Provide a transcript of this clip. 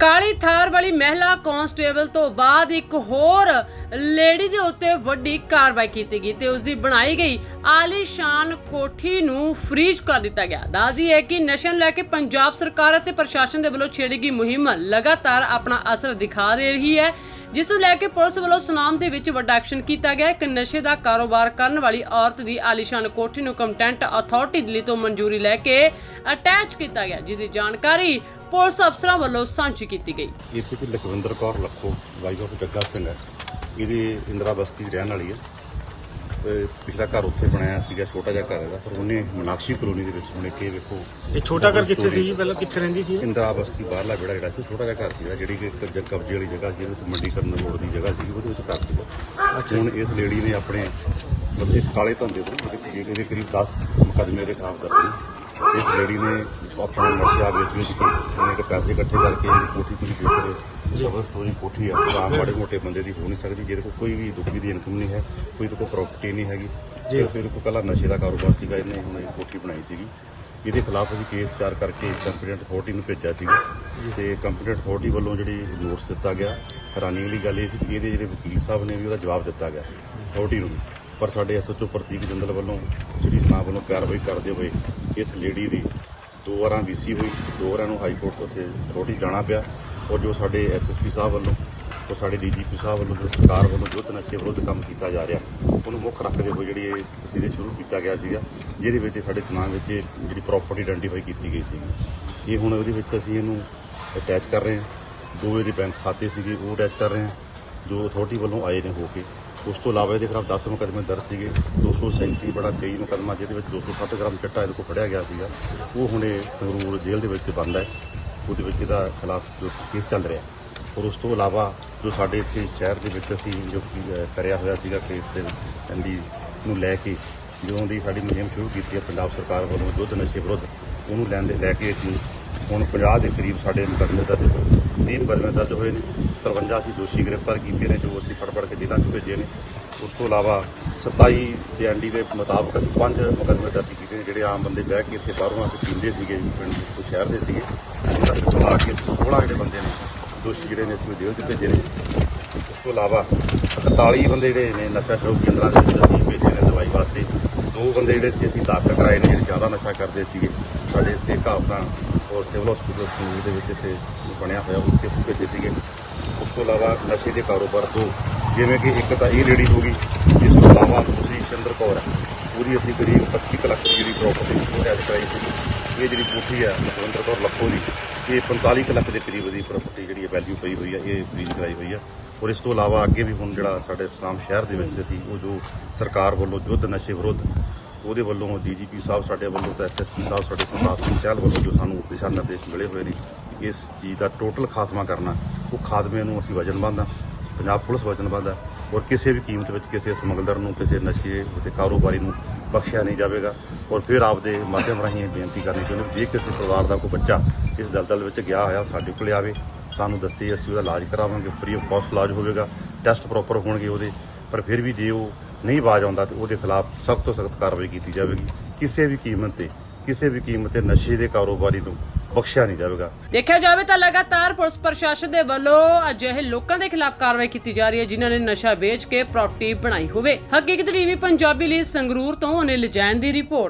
ਕਾਲੀ ਥਾਰ ਵਾਲੀ ਮਹਿਲਾ ਕਾਂਸਟੇਬਲ ਤੋਂ ਬਾਅਦ ਇੱਕ ਹੋਰ ਲੇਡੀ ਦੇ ਉੱਤੇ ਵੱਡੀ ਕਾਰਵਾਈ ਕੀਤੀ ਗਈ ਤੇ ਉਸ ਦੀ ਬਣਾਈ ਗਈ ਆਲੀਸ਼ਾਨ ਕੋਠੀ ਨੂੰ ਫ੍ਰੀਜ਼ ਕਰ ਦਿੱਤਾ ਗਿਆ। ਦੱਸਦੀ ਹੈ ਕਿ ਨਸ਼ਾ ਲੈ ਕੇ ਪੰਜਾਬ ਸਰਕਾਰ ਅਤੇ ਪ੍ਰਸ਼ਾਸਨ ਦੇ ਵੱਲੋਂ ਛੇੜੀ ਗਈ ਮੁਹਿੰਮ ਲਗਾਤਾਰ ਆਪਣਾ ਅਸਰ ਦਿਖਾ ਦੇ ਰਹੀ ਹੈ। ਜਿਸ ਨੂੰ ਲੈ ਕੇ ਪੁਲਿਸ ਵੱਲੋਂ ਸੁਨਾਮ ਦੇ ਵਿੱਚ ਵੱਡਾ ਐਕਸ਼ਨ ਕੀਤਾ ਗਿਆ। ਇੱਕ ਨਸ਼ੇ ਦਾ ਕਾਰੋਬਾਰ ਕਰਨ ਵਾਲੀ ਔਰਤ ਦੀ ਆਲੀਸ਼ਾਨ ਕੋਠੀ ਨੂੰ ਕੰਟੈਂਟ ਅਥਾਰਟੀ ਦਿੱਲੀ ਤੋਂ ਮਨਜ਼ੂਰੀ ਲੈ ਕੇ ਅਟੈਚ ਕੀਤਾ ਗਿਆ ਜਿਸ ਦੀ ਜਾਣਕਾਰੀ ਪੁਲਿਸ ਅਫਸਰਾਂ ਵੱਲੋਂ ਸਾਂਝੀ ਕੀਤੀ ਗਈ। ਇੱਥੇ ਤੇ ਲਖਵਿੰਦਰ ਕੌਰ ਲੱਖੋ ਵਾਈਫ ਆਫ ਜੱਗਾ ਸਿੰਘ ਹੈ। ਇਹਦੀ ਇੰਦਰਾ ਬਸਤੀ ਦੀ ਰਹਿਣ ਵਾਲੀ ਹੈ। ਪਿਛਲਾ ਘਰ ਉੱਥੇ ਬਣਾਇਆ ਸੀਗਾ ਛੋਟਾ ਜਿਹਾ ਘਰ ਇਹਦਾ ਪਰ ਉਹਨੇ ਮਨਾਕਸ਼ੀ ਕਲੋਨੀ ਦੇ ਵਿੱਚ ਹੁਣ ਕਿ ਵੇਖੋ ਇਹ ਛੋਟਾ ਘਰ ਕਿੱਥੇ ਸੀ ਜੀ? ਪਹਿਲਾਂ ਕਿੱਥੇ ਰਹਿੰਦੀ ਸੀ? ਇੰਦਰਾ ਬਸਤੀ ਬਾਹਰਲਾ ਵਿਹੜਾ ਜਿਹੜਾ ਸੀ ਛੋਟਾ ਜਿਹਾ ਘਰ ਸੀਗਾ ਜਿਹੜੀ ਕਿ ਇੱਕ ਕਬਜ਼ੇ ਵਾਲੀ ਜਗ੍ਹਾ ਸੀ ਉਹਦੇ ਮੰਡੀ ਕਰਨ ਰੋਡ ਦੀ ਜਗ੍ਹਾ ਸੀ ਉਹਦੇ ਵਿੱਚ ਘਰ ਸੀਗਾ। ਹੁਣ ਇਸ ਲੇਡੀ ਨੇ ਆਪਣੇ ਮਤਲਬ ਇਸ ਕਾਲੇ ਧੰਦੇ ਤੋਂ ਇਹਦੇ- ਕਰੀਬ 10 ਮੁਕੱਦਮੇ ਦੇ ਖਿਲਾਫ ਦਰਜ ਨੇ। ਇਸ ਲੇਡੀ ਨੇ ਆਪਣਾ ਨਸ਼ਾ ਵੇਚ ਵੇਚ ਕੇ ਉਹਨੇ ਕਿ ਪੈਸੇ ਇਕੱਠੇ ਕਰਕੇ ਕੋਠੀ ਤੁਸੀਂ ਦੇਖ ਰਹੇ ਜ਼ਬਰਦਸਤ ਉਹਦੀ ਕੋਠੀ ਆ। ਆਮ ਬੜੇ ਮੋਟੇ ਬੰਦੇ ਦੀ ਹੋ ਨਹੀਂ ਸਕਦੀ। ਜਿਹਦੇ ਕੋਲ ਕੋਈ ਵੀ ਦੁੱਖੀ ਦੀ ਇਨਕਮ ਨਹੀਂ ਹੈ ਕੋਈ ਇਹਦੇ ਕੋਲ ਪ੍ਰਾਪਰਟੀ ਨਹੀਂ ਹੈਗੀ ਸਿਰਫ ਇਹਦੇ ਕੋਲ ਕੱਲਾ ਨਸ਼ੇ ਦਾ ਕਾਰੋਬਾਰ ਸੀਗਾ। ਇਹਨੇ ਹੁਣ ਇਹ ਕੋਠੀ ਬਣਾਈ ਸੀਗੀ। ਇਹਦੇ ਖਿਲਾਫ ਅਸੀਂ ਕੇਸ ਤਿਆਰ ਕਰਕੇ ਕੰਪਲੀਟ ਅਥਾਰਟੀ ਨੂੰ ਭੇਜਿਆ ਸੀਗਾ। ਤੇ ਕੰਪਲੀਟ ਅਥਾਰਟੀ ਵੱਲੋਂ ਜਿਹੜੀ ਨੋਟਿਸ ਦਿੱਤਾ ਗਿਆ ਹੈਰਾਨੀ ਵਾਲੀ ਗੱਲ ਇਹ ਸੀ ਕਿ ਇਹਦੇ ਜਿਹੜੇ ਵਕੀਲ ਸਾਹਿਬ ਨੇ ਵੀ ਉਹਦਾ ਜਵਾਬ ਦਿੱਤਾ ਗਿਆ ਅਥਾਰਟੀ ਨੂੰ। ਪਰ ਸਾਡੇ ਐਸਐਚਓ ਪ੍ਰਤੀਕ ਜੰਦਲ ਵੱਲੋਂ ਜਿਹੜੀ ਜਨਾਬ ਵੱਲੋਂ ਕਾਰਵਾਈ ਕਰਦੇ ਹੋਏ ਇਸ ਲੇਡੀ ਦੀ ਦੋ ਵਾਰਾਂ ਵੀਸੀ ਹੋਈ, ਦੋ ਵਾਰਾਂ ਨੂੰ ਹਾਈ ਕੋਰਟ ਉੱਥੇ ਅਥਾਰਟੀ ਜਾਣਾ ਪਿਆ ਔਰ ਜੋ ਸਾਡੇ ਐਸਐਸਪੀ ਸਾਹਿਬ ਵੱਲੋਂ ਔਰ ਸਾਡੇ ਡੀਜੀਪੀ ਸਾਹਿਬ ਵੱਲੋਂ, ਜੋ ਸਰਕਾਰ ਵੱਲੋਂ ਜੋ ਨਸ਼ੇ ਵਿਰੁੱਧ ਕੰਮ ਕੀਤਾ ਜਾ ਰਿਹਾ, ਉਹਨੂੰ ਮੁੱਖ ਰੱਖਦੇ ਹੋਏ ਜਿਹੜੀ ਇਹ ਪ੍ਰੋਸੀਜਰ ਸ਼ੁਰੂ ਕੀਤਾ ਗਿਆ ਸੀਗਾ, ਜਿਹਦੇ ਵਿੱਚ ਸਾਡੇ ਸਮਾਨ ਵਿੱਚ ਜਿਹੜੀ ਪ੍ਰਾਪਰਟੀ ਆਇਡੈਂਟੀਫਾਈ ਕੀਤੀ ਗਈ ਸੀਗੀ। ਇਹ ਹੁਣ ਉਹਦੇ ਵਿੱਚ ਅਸੀਂ ਇਹਨੂੰ ਅਟੈਚ ਕਰ ਰਹੇ ਹਾਂ। ਦੋ ਇਹਦੇ ਬੈਂਕ ਖਾਤੇ ਸੀਗੇ, ਉਹ ਅਟੈਚ ਕਰ ਰਹੇ ਹਾਂ। ਜੋ ਅਥਾਰਟੀ ਵੱਲੋਂ ਆਏ ਨੇ ਹੋ ਕੇ। ਉਸ ਤੋਂ ਇਲਾਵਾ ਇਹਦੇ ਖਿਲਾਫ 10 ਮੁਕੱਦਮੇ ਦਰਜ ਸੀਗੇ। 237 ਬੜਾ 23 ਮੁਕੱਦਮਾ ਜਿਹਦੇ ਵਿੱਚ 260 ਗ੍ਰਾਮ ਚਿੱਟਾ ਇਹਦੇ ਕੋਲ ਫੜਿਆ ਗਿਆ ਸੀਗਾ। ਉਹ ਹੁਣੇ ਸੰਗਰੂਰ ਜੇਲ੍ਹ ਦੇ ਵਿੱਚ ਬੰਦ ਹੈ। ਉਹਦੇ ਵਿੱਚ ਇਹਦਾ ਖਿਲਾਫ ਜੋ ਕੇਸ ਚੱਲ ਰਿਹਾ। ਔਰ ਉਸ ਤੋਂ ਇਲਾਵਾ ਜੋ ਸਾਡੇ ਇੱਥੇ ਸ਼ਹਿਰ ਦੇ ਵਿੱਚ ਅਸੀਂ ਜੋ ਕੀ, ਕਰਿਆ ਹੋਇਆ ਸੀਗਾ ਕੇਸ ਦੇ ਵਿੱਚ ਐਮਡੀ ਨੂੰ ਲੈ ਕੇ ਜਦੋਂ ਦੀ ਸਾਡੀ ਮੁਹਿੰਮ ਸ਼ੁਰੂ ਕੀਤੀ ਹੈ ਪੰਜਾਬ ਸਰਕਾਰ ਵੱਲੋਂ ਯੁੱਧ ਨਸ਼ੇ ਵਿਰੁੱਧ ਉਹਨੂੰ ਲੈਣ ਦੇ ਲੈ ਕੇ ਅਸੀਂ ਹੁਣ 50 ਦੇ ਕਰੀਬ ਸਾਡੇ ਮੁਕੱਦਮੇ ਦਰਜ ਹੋਏ 30 ਮੁਕੱਦਮੇ ਦਰਜ ਹੋਏ ਨੇ। 53 ਅਸੀਂ ਦੋਸ਼ੀ ਗ੍ਰਿਫਤਾਰ ਕੀਤੇ ਨੇ, ਜੋ ਅਸੀਂ ਫੜ ਫੜ ਕੇ ਜੇਲ੍ਹਾਂ 'ਚ ਭੇਜੇ ਨੇ। ਉਸ ਤੋਂ ਇਲਾਵਾ 27 ਦੇ ਐਨਡੀ ਦੇ ਮੁਤਾਬਕ ਅਸੀਂ ਪੰਜ ਮੁਕੱਦਮੇ ਦਰਜ ਕੀਤੇ ਨੇ, ਜਿਹੜੇ ਆਮ ਬੰਦੇ ਬਹਿ ਕੇ ਇੱਥੇ ਬਾਹਰੋਂ ਆ ਕੇ ਪੀਂਦੇ ਸੀਗੇ, ਪਿੰਡ ਦੇ ਸ਼ਹਿਰ ਦੇ ਸੀਗੇ। ਉਹਨਾਂ ਤੋਂ ਬੁਲਾ ਕੇ 16 ਜਿਹੜੇ ਬੰਦੇ ਨੇ, ਦੋਸ਼ੀ ਜਿਹੜੇ ਨੇ, ਅਸੀਂ ਜੇਲ੍ਹ 'ਚ ਭੇਜੇ ਨੇ। ਉਸ ਤੋਂ ਇਲਾਵਾ 41 ਬੰਦੇ ਜਿਹੜੇ ਨੇ ਨਸ਼ਾ ਸ਼ਰੋਤ ਕੇਂਦਰਾਂ ਦੇ ਵਿੱਚ ਅਸੀਂ ਭੇਜੇ ਨੇ ਦਵਾਈ ਵਾਸਤੇ। ਦੋ ਬੰਦੇ ਜਿਹੜੇ ਸੀ, ਅਸੀਂ ਦਾਖਲ ਕਰਾਏ ਨੇ, ਜਿਹੜੇ ਜ਼ਿਆਦਾ ਨਸ਼ਾ ਕਰਦੇ ਸੀਗੇ। ਸਾਡੇ ਇੱਥੇ ਕਾਫਨਾ ਔਰ ਸਿਵਲ ਹਸਪੀਟਲ ਸੰਗਰੂਰ ਦੇ ਵਿੱਚ ਇੱਥੇ ਬਣਿਆ ਹੋਇਆ ਉਹ ਕਿਸ ਭੇਜੇ ਸੀਗੇ। ਉਸ ਤੋਂ ਇਲਾਵਾ ਨਸ਼ੇ ਦੇ ਕਾਰੋਬਾਰ ਤੋਂ ਜਿਵੇਂ ਕਿ ਇੱਕ ਤਾਂ ਇਹ ਲੇਡੀ ਹੋ ਗਈ ਇਸ ਤੋਂ ਇਲਾਵਾ ਤੁਸੀਂ ਚੰਦਰ ਕੌਰ ਹੈ। ਉਹਦੀ ਅਸੀਂ ਕਰੀਬ 25 ਕੁ ਲੱਖ ਦੀ ਜਿਹੜੀ ਪ੍ਰਾਪਰਟੀ ਉਹ ਟੈਚ ਕਰਾਈ ਸੀ। ਇਹ ਜਿਹੜੀ ਕੋਠੀ ਹੈ ਲਖਵਿੰਦਰ ਕੌਰ ਲੱਖੋ ਦੀ, ਇਹ 45 ਕੁ ਲੱਖ ਦੇ ਕਰੀਬ ਦੀ ਪ੍ਰਾਪਰਟੀ ਜਿਹੜੀ ਹੈ ਵੈਲਿਊ ਪਈ ਹੋਈ ਹੈ, ਇਹ ਫ੍ਰੀਜ਼ ਕਰਾਈ ਹੋਈ ਹੈ। ਔਰ ਇਸ ਤੋਂ ਇਲਾਵਾ ਅੱਗੇ ਵੀ ਹੁਣ ਜਿਹੜਾ ਸਾਡੇ ਸਲਾਮ ਸ਼ਹਿਰ ਦੇ ਵਿੱਚ ਸੀ ਉਹ ਜੋ ਸਰਕਾਰ ਵੱਲੋਂ ਯੁੱਧ ਨਸ਼ੇ ਵਿਰੁੱਧ ਉਹਦੇ ਵੱਲੋਂ ਡੀਜੀਪੀ ਸਾਹਿਬ ਸਾਡੇ ਵੱਲੋਂ ਤੇ ਐਸਐਸਪੀ ਸਾਹਿਬ ਸਾਡੇ ਸੰਤਾਪ ਸਿੰਘ ਚਹਿਲ ਵੱਲੋਂ ਜੋ ਸਾਨੂੰ ਦਿਸ਼ਾ ਨਿਰਦੇਸ਼ ਮਿਲੇ ਹੋਏ ਨੇ, ਇਸ ਚੀਜ਼ ਦਾ ਟੋਟਲ ਖਾਤਮਾ ਕਰਨਾ, ਉਹ ਖਾਤਮੇ ਨੂੰ ਅਸੀਂ ਵਚਨਬੱਧ ਹਾਂ ਪੰਜਾਬ ਪੁਲਿਸ ਵਚਨਬੱਧ ਹੈ ਔਰ ਕਿਸੇ ਵੀ ਕੀਮਤ ਵਿੱਚ ਕਿਸੇ ਸਮਗਲਰ ਨੂੰ, ਕਿਸੇ ਨਸ਼ੇ ਅਤੇ ਕਾਰੋਬਾਰੀ ਨੂੰ ਬਖਸ਼ਿਆ ਨਹੀਂ ਜਾਵੇਗਾ, ਔਰ ਫਿਰ ਆਪਦੇ ਮਾਧਿਅਮ ਰਾਹੀਂ ਇਹ ਬੇਨਤੀ ਕਰਨੀ ਚਾਹੁੰਦੇ ਜੇ ਕਿਸੇ ਪਰਿਵਾਰ ਦਾ ਕੋਈ ਬੱਚਾ ਇਸ ਦਲਦਲ ਵਿੱਚ ਗਿਆ ਹੋਇਆ, ਸਾਡੇ ਕੋਲ ਆਵੇ, ਸਾਨੂੰ ਦੱਸੇ ਅਸੀਂ ਉਹਦਾ ਇਲਾਜ ਕਰਾਵਾਂਗੇ ਫ੍ਰੀ ਆਫ ਕਾਸਟ ਇਲਾਜ ਹੋਵੇਗਾ ਟੈਸਟ ਪ੍ਰੋਪਰ ਹੋਣਗੇ ਉਹਦੇ, ਪਰ ਫਿਰ ਵੀ ਜੇ ਉਹ ਨਹੀਂ ਬਾਜ ਆਉਂਦਾ ਤੇ ਉਹਦੇ ਖਿਲਾਫ ਸਖਤ ਤੋਂ ਸਖਤ ਕਾਰਵਾਈ ਕੀਤੀ ਜਾਵੇਗੀ। ਕਿਸੇ ਵੀ ਕੀਮਤ ਤੇ, ਕਿਸੇ ਵੀ ਕੀਮਤ ਤੇ ਨਸ਼ੇ ਦੇ ਕਾਰੋਬਾਰੀ ਨੂੰ ਬਖਸ਼ਿਆ ਨਹੀਂ ਜਾਵੇਗਾ। ਦੇਖਿਆ ਜਾਵੇ ਤਾਂ ਲਗਾਤਾਰ ਪੁਲਿਸ ਪ੍ਰਸ਼ਾਸਨ ਦੇ ਵੱਲੋਂ ਅਜਿਹੇ ਲੋਕਾਂ ਦੇ ਖਿਲਾਫ ਕਾਰਵਾਈ ਕੀਤੀ ਜਾ ਰਹੀ ਹੈ, ਜਿਨ੍ਹਾਂ ਨੇ ਨਸ਼ਾ ਵੇਚ ਕੇ ਪ੍ਰਾਪਰਟੀ ਬਣਾਈ ਹੋਵੇ। ਹਕੀਕਤ ਟੀਵੀ ਪੰਜਾਬੀ ਲਈ ਸੰਗਰੂਰ ਤੋਂ ਅਨਿਲ ਜੈਨ ਦੀ ਰਿਪੋਰਟ।